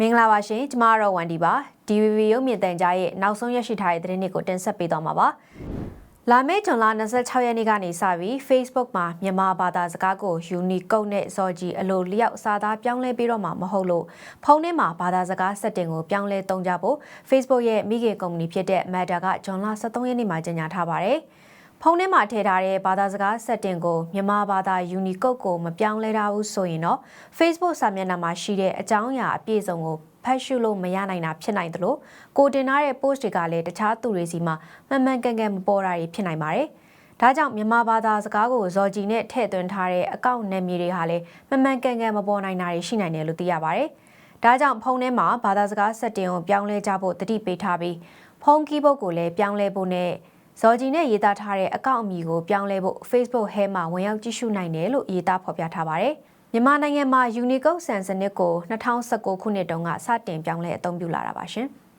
မင်္ဂလာပါရှင်ကျမကတော့ဝန်ဒီပါ DVB ရုပ်မြင်သံကြားရဲ့နောက်ဆုံးရရှိထားတဲ့သတင်းတွေကိုတင်ဆက်ပေးသွားမှာပါလာမယ့်ဇွန်လ26ရက်နေ့ကနေစပြီး Facebook မှာမြန်မာဘာသာစကားကို Unicode နဲ့ Zoji အလိုလျောက်စာသားပြောင်းလဲပြီးတော့မှမဟုတ်လို့ဖုန်းထဲမှာဘာသာစကား setting ကိုပြောင်းလဲသုံးကြဖို့ Facebook ရဲ့မိခင်ကုမ္ပဏီဖြစ်တဲ့ Meta ကဇွန်လ23ရက်နေ့မှာကြေညာထားပါတယ် ဖုန်းထဲမှာထည့်ထားတဲ့ဘာသာစကား setting ကိုမြန်မာဘာသာ Unicode ကိုမပြောင်းလဲထားဘူးဆိုရင်တော့ Facebook စာမျက်နှာမှာရှိတဲ့အကြောင်းအရာအပြည့်စုံကိုဖတ်ရှုလို့မရနိုင်တာဖြစ်နိုင်သလိုကိုတင်ထားတဲ့ post တွေကလည်းတခြားသူတွေစီမှာမှန်မှန်ကန်ကန်မပေါ်တာတွေဖြစ်နိုင်ပါတယ်။ဒါကြောင့်မြန်မာဘာသာစကားကိုဇော်ဂျီနဲ့ထည့်သွင်းထားတဲ့အကောင့်နာမည်တွေဟာလည်းမှန်မှန်ကန်ကန်မပေါ်နိုင်တာတွေရှိနိုင်တယ်လို့သိရပါတယ်။ဒါကြောင့်ဖုန်းထဲမှာဘာသာစကား setting ကိုပြောင်းလဲကြဖို့တတိပေးထားပြီးဖုန်း keyboard ကိုလည်းပြောင်းလဲဖို့နဲ့ ဇော်ဂျီနဲ့ရေးသားထားတဲ့အကောင့်အမည်ကိုပြောင်းလဲဖို့ Facebook ဟဲမှာဝင်ရောက်ကြည့်ရှုနိုင်တယ်လို့ရေးသားဖော်ပြထားပါတယ်။မြန်မာနိုင်ငံမှာ Unicode စံစနစ်ကို2019ခုနှစ်တုန်းကစတင်ပြောင်းလဲအသုံးပြုလာတာပါရှင်။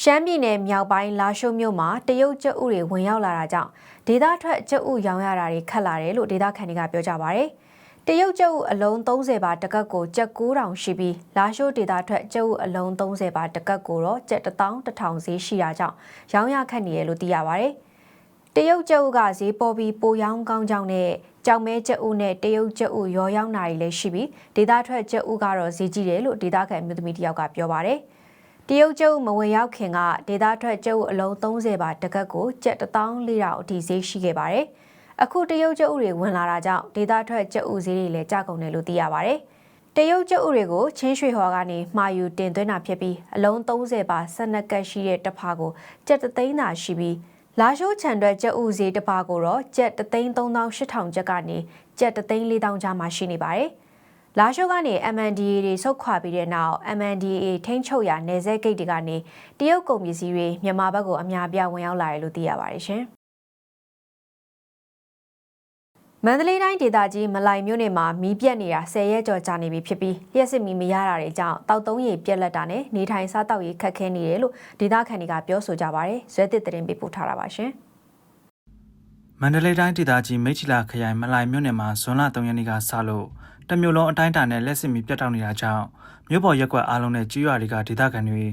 ရှမ်းပြည်နယ်မြောက်ပိုင်းလာရှိုးမြို့မှာတရုတ်ကျပ်ဥတွေဝင်ရောက်လာတာကြောင့်ဒေသထွက်ကျပ်ဥရောင်းရတာတွေခက်လာတယ်လို့ဒေသခံတွေကပြောကြပါဗျ။ တရုတ်ကျပ်ဥအလုံး30ပါတကတ်ကိုကျပ်9000ရှိပြီးလာရှိုးဒေသထွက်ကျပ်ဥအလုံး30ပါတကတ်ကိုတော့ကျပ်1000ဈေးရှိတာကြောင့်ရောင်းရခက်နေတယ်လို့သိရပါဗျ။တရုတ်ကျပ်ဥကဈေးပေါ်ပြီးပိုရောင်းကောင်းကြောင်းနဲ့ကြောင်မဲကျပ်ဥနဲ့တရုတ်ကျပ်ဥရောရောင်းတာတွေလည်းရှိပြီးဒေသထွက်ကျပ်ဥကတော့ဈေးကြီးတယ်လို့ဒေသခံမြို့သမီးတယောက်ကပြောပါတယ်။တရုတ်ကျုပ်မဝင်ရောက်ခင်ကဒေတာထွက်ကျုပ်အလုံး30ပါတကက်ကိုကျပ်1400အထိဈေးရှိခဲ့ပါတယ်။ အခုတရုတ်ကျုပ်တွေဝင်လာတာကြောင့်ဒေတာထွက်ကျုပ်ဈေးတွေလည်းကျကုန်တယ်လို့သိရပါတယ်။တရုတ်ကျုပ်တွေကိုချင်းရွှေဟော်ကနေမှာယူတင်သွင်းတာဖြစ်ပြီးအလုံး30ပါ12ကက်ရှိတဲ့တဖာကိုကျပ်3သိန်းသာရှိပြီးလာရှိုးခြံတွက်ကျပ်ဥဈေးတပါကိုတော့ကျပ်33800ကျပ်ကနေကျပ်34000ကျားမှရှိနေပါတယ်။လာရှိုးကနေ MNDAA တွေဆုတ်ခွာပြီးတဲ့နောက် MNDAA ထိန်းချုပ်ရာနယ်စပ်ဂိတ်တွေကနေတရုတ်ကုန်ပစ္စည်းတွေမြန်မာဘက်ကိုအများပြားဝင်ရောက်လာတယ်လို့သိရပါတယ်ရှင်။ မန္တလေးတိုင်းဒေသကြီးမလိုက်မြို့နယ်မှာမီးပြက်နေတာ10ရက်ကျော်ကြာနေပြီဖြစ်ပြီးလျှက်စစ်မီးမရတာတွေကြောင့်တောက်သုံးရည်ပြက်လက်တာနဲ့နေထိုင်စားတောက်ရည်ခက်ခဲနေတယ်လို့ဒေသခံတွေကပြောဆိုကြပါတယ်။ဇွဲတစ်သတင်းပေးပို့ထားတာပါရှင်။မန္တလေးတိုင်းဒေသကြီးမိတ်ချီလာခရိုင်မလိုင်မြို့နယ်မှာဇွန်လ3ရက်နေ့ကစလို့တမျိုးလုံးအတိုင်းအတာနဲ့လက်စစ်မီပြတ်တောက်နေတာကြောင့်မြို့ပေါ်ရက်ကွက်အားလုံးနဲ့ကြီးရွာတွေကဒေသခံတွေ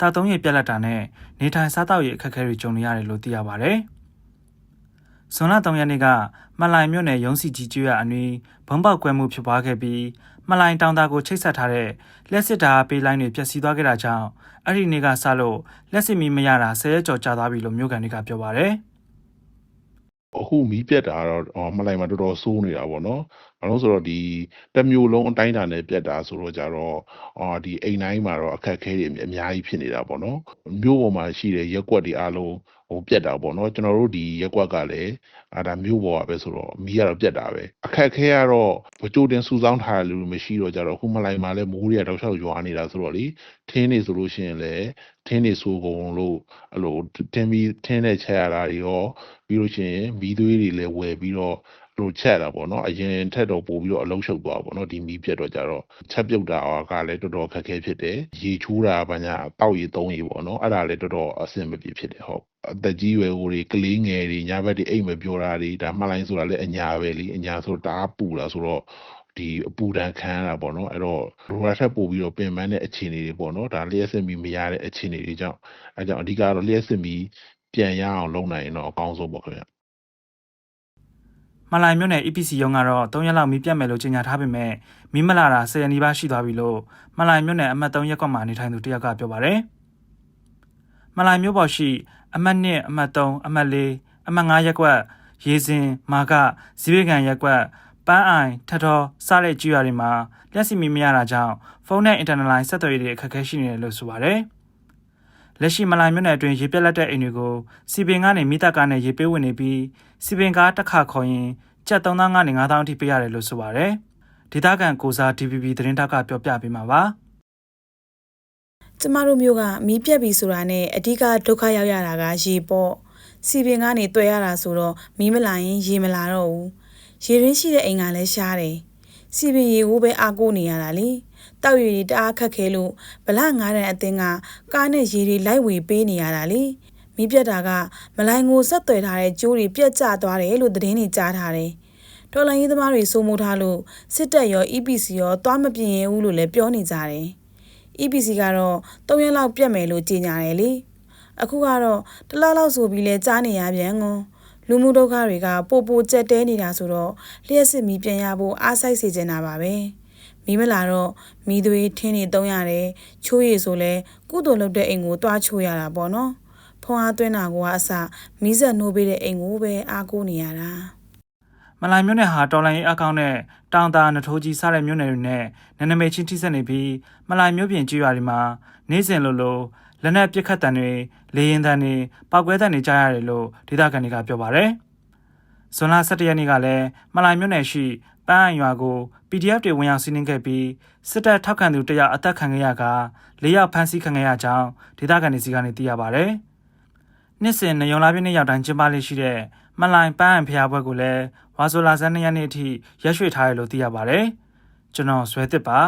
တာသုံးရပြက်လက်တာနဲ့နေထိုင်စားသောက်ရေးအခက်အခဲတွေကြုံနေရတယ်လို့သိရပါဗျ။ ဇွန်လ3ရက်နေ့ကမလိုင်မြို့နယ်ရုံးစီကြီးကျွရအနီးဘုံပေါက်ကွဲမှုဖြစ်ပွားခဲ့ပြီးမလိုင်တောင်တာကိုချိတ်ဆက်ထားတဲ့လက်စစ်ဓာတ်ပေးလိုင်းတွေပျက်စီးသွားခဲ့တာကြောင့်အဲ့ဒီနေ့ကစလို့လက်စစ်မီမရတာ10ရက်ကျော်ကြာသွားပြီလို့မြို့ကန်တွေကပြောပါဗျ။အခုမီးပြတ်တာတော့အော်မလိုက်မှာတော်တော်ဆိုးနေတာပေါ့နော်။ဘာလို့ဆိုတော့ဒီတစ်မျိုးလုံးအတိုင်းအတာနဲ့ပြတ်တာဆိုတော့ကြတော့အော်ဒီအိမ်တိုင်းမှာတော့အခက်အခဲတွေအများကြီးဖြစ်နေတာပေါ့နော်။မြို့ပေါ်မှာရှိတဲ့ရက်ကွက်တွေအားလုံး ဟိုပြတ်တာပေါ့နော်ကျွန်တော်တို့ဒီရက်ကွက်ကလည်းအာဒါမြို့ပေါ်ကပဲဆိုတော့မီးကတော့ပြတ်တာပဲအခက်အခဲကတော့ကြိုတင်စူဆောင်းထားတယ်လို့မရှိတော့ကြတော့အခုမလိုက်မှာလည်းမိုးတွေကတောက်လျှောက်ရွာနေတာဆိုတော့လေထင်းနေဆိုလို့ရှိရင်လည်းထင်းနေဆိုကုန်လို့အဲ့လိုထင်းပြီးထင်းနဲ့ချက်ရတာတွေရောပြီးလို့ရှိရင်မီးသွေးတွေလည်းဝယ်ပြီးတော့ လို့ချက်တာပေါ့နော်အရင်ထက်တော့ပို့ပြီးတော့အလုံးရှုပ်သွားပေါ့နော်ဒီမီးပြတ်တော့ကြတော့ချက်ပြုတ်တာကလည်းတော်တော်ခက်ခဲဖြစ်တယ်ရေချိုးတာဘာညာတောက်ရေသုံးရေပေါ့နော်အဲ့ဒါလည်းတော်တော်အဆင်မပြေဖြစ်တယ်ဟုတ်အသက်ကြီးရွယ်ဟိုတွေကလေးငယ်တွေညာဘက်တွေအိမ်မပြောတာတွေဒါမှတ်လိုက်ဆိုတာလည်းအညာပဲလीအညာဆိုတော့တအားပူတာဆိုတော့ဒီအပူဒဏ်ခံရတာပေါ့နော်အဲ့တော့ရိုရာထက်ပို့ပြီးတော့ပင်ပန်းတဲ့အခြေအနေတွေပေါ့နော်ဒါလျှက်စစ်မီမရတဲ့အခြေအနေတွေကြောင့်အဲကြောင့်အဓိကတော့လျှက်စစ်မီပြန်ရအောင်လုပ်နိုင်ရင်တော့အကောင်းဆုံးပေါ့ခင်ဗျ မလိုင်မြို့နယ် EPC ရုံးကတော့3ရက်လောက်မီးပြတ်မယ်လို့ကြေညာထားပေမဲ့မီးမလာတာ10ရက်နီးပါးရှိသွားပြီလို့မလိုင်မြို့နယ်အမှတ်3ရက်ကွက်မှာနေထိုင်သူတယောက်ကပြောပါတယ်။မလိုင်မြို့ပေါ်ရှိအမှတ်1အမှတ်3အမှတ်4အမှတ်5ရက်ကွက်ရေစင်မာကဇီဝေကန်ရက်ကွက်ပန်းအိုင်ထထောစတဲ့ကျွရတွေမှာလက်စီမီမရတာကြောင့်ဖုန်းနဲ့ internet line ဆက်သွယ်ရေးတွေအခက်အခဲရှိနေတယ်လို့ဆိုပါတယ်။လက်ရှိမလိုင်မြို့နယ်အတွင်းရေပြက်လက်တဲ့အိမ်တွေကိုစီပင်ကနေမိသားကားနဲ့ရေပေးဝင်နေပြီးစီပင်ကားတစ်ခါခေါ်ရင် ကျပ်3000ကနေ9000အထိပေးရတယ်လို့ဆိုပါတယ်။ဒေသခံကိုစား DPP သတင်းတောက်ကပြောပြပေးမှာပါ။ကျမတို့မျိုးကမီးပြက်ပြီဆိုတာနဲ့အဓိကဒုက္ခရောက်ရတာကရေပေါ့စီပင်ကနေတွေ့ရတာဆိုတော့မီးမလာရင်ရေမလာတော့ဘူးရေရင်းရှိတဲ့အိမ်ကလည်းရှားတယ်စီပင်ရေကိုပဲအားကိုးနေရတာလေတောက်ရည်တွေတအားခက်ခဲလို့ဗလငါးတန်အသင်းကကားနဲ့ရေတွေလိုက်ဝေပေးနေရတာလေ မီးပြတ်တာကမလိုင်းကိုဆက်သွယ်ထားတဲ့ကျိုးတွေပြတ်ကျသွားတယ်လို့သတင်းတွေကြားထားတယ်။တော်လိုင်းရေးသမားတွေစိုးမိုးထားလို့စစ်တပ်ရော EPC ရောသွားမပြင်းရဘူးလို့လည်းပြောနေကြတယ်။ EPC ကတော့၃ရက်လောက်ပြတ်မယ်လို့ကြေညာတယ်လေ။အခုကတော့တစ်လားလောက်ဆိုပြီးလဲကြားနေရပြန်ကောလူမှုဒုက္ခတွေကပိုပိုကြက်တဲနေတာဆိုတော့လျှက်စစ်မီးပြန်ရဖို့အားစိုက်စေချင်တာပါပဲ။မီးမလာတော့မီးသွေးထင်းနေတုံးရတယ်ချိုးရည်ဆိုလဲကုသိုလ်လုပ်တဲ့အိမ်ကိုတွားချိုးရတာပေါ့နော်။ ဖုံးအားသွင်းတာကအစမီးဆက်နှိုးပေးတဲ့အိမ်ကိုပဲအားကိုးနေရတာ။မလိုင်မြို့နယ်ဟာတော်လိုင်းရေးအကောင့်နဲ့တောင်တာနထိုးကြီးစတဲ့မြို့နယ်တွေနဲ့နနမိတ်ချင်းထိစပ်နေပြီးမလိုင်မြို့ပြင်ကျွော်တွေမှာနေ့စဉ်လိုလိုလက်နက်ပစ်ခတ်တံတွေလေရင်တံတွေပောက်ကွဲတံတွေကြားရတယ်လို့ဒေသခံတွေကပြောပါတယ်။ဇွန်လ17ရက်နေ့ကလည်းမလိုင်မြို့နယ်ရှိပန်းအံရွာကို PDF တွေဝင်ရောက်စီးနင်းခဲ့ပြီးစစ်တပ်ထောက်ခံသူတယောက်အသက်ခံခဲ့ရက၄ယောက်ဖမ်းဆီးခံခဲ့ရကြောင်းဒေသခံတွေစီကနေသိရပါတယ်။ နှစ်စဉ်နေုံလာပြည့်နေ့ရောက်တိုင်းကျင်းပလေးရှိတဲ့မလိုင်ပန်းအံဖျားပွဲကိုလည်းဝါဆိုလာဇန်၂ရက်နေ့အထိရက်ရွှေ့ထားရလို့သိရပါတယ်။ကျွန်တော်ဇွဲတစ်ပါ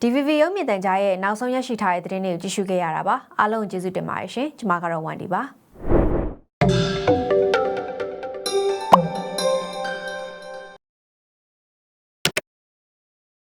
DVV ရုပ်မြင်သံကြားရဲ့နောက်ဆုံးရရှိထားတဲ့သတင်းတွေကိုကြည့်ရှုခဲ့ရတာပါအားလုံးကျေးဇူးတင်ပါတယ်ရှင်ကျွန်မကတော့ဝန်ဒီပါ